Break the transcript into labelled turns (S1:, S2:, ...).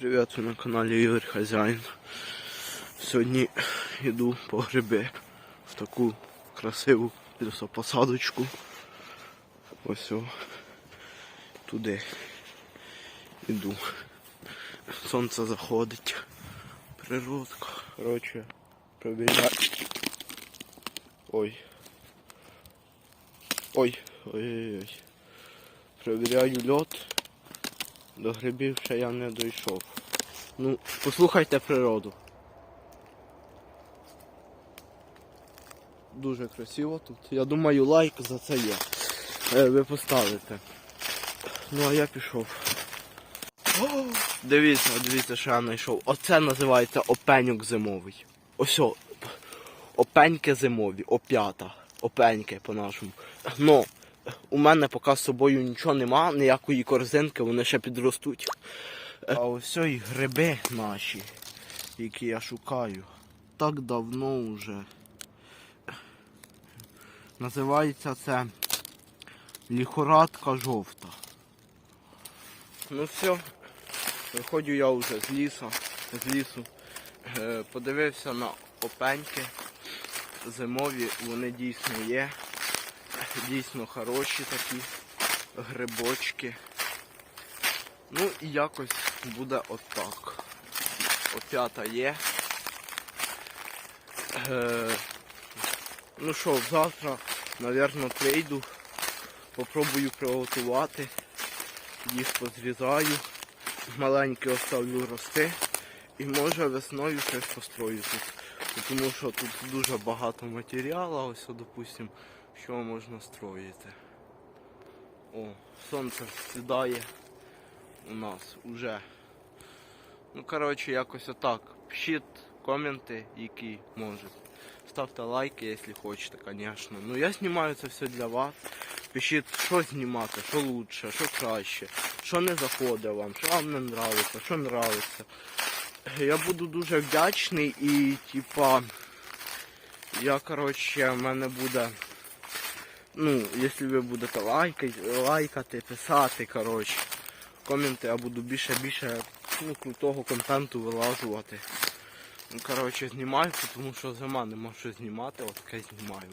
S1: Привіт, ви на каналі Ігор Хазяїн. Сьогодні йду по гриби в таку красиву лісопосадочку. Ось о, туди йду. Сонце заходить. Природка. Коротше, провіряю. Ой. Ой, ой-ой-ой. Провіряю льот. До грибів ще я не дійшов. Ну, послухайте природу. Дуже красиво тут. Я думаю, лайк за це є. Е, ви поставите. Ну а я пішов. О, дивіться, дивіться, що я знайшов. Оце називається опеньок зимовий. Ось о, опеньки зимові, оп'ята. Опеньки по-нашому. Ну, у мене поки з собою нічого нема, ніякої корзинки, вони ще підростуть. А ось і гриби наші, які я шукаю. Так давно вже. Називається це ліхорадка жовта. Ну все, виходжу я вже з лісу, з лісу. Е, Подивився на опеньки зимові, вони дійсно є. Дійсно хороші такі грибочки. Ну і якось буде отак. Оп'ята є. Е, ну що, завтра, мабуть, прийду, попробую приготувати, їх позрізаю, маленькі оставлю рости і може весною щось построю тут. Тому що тут дуже багато матеріалу, ось, допустим, що можна строїти. О, сонце сідає у нас уже. Ну, коротше, якось отак. Пишіть коменти, які можете. Ставте лайки, якщо хочете, звісно. Ну я знімаю це все для вас. Пишіть, що знімати, що лучше, що краще, що не заходить вам, що вам не нравиться, що нравиться. Я буду дуже вдячний і типа я коротше в мене буде. Ну, якщо ви будете лайкати, лайкати, писати, коротше, коменти, я буду більше більше ну, крутого контенту вилажувати. Ну, коротше, знімаю, тому що зима нема що знімати, от таке знімаю.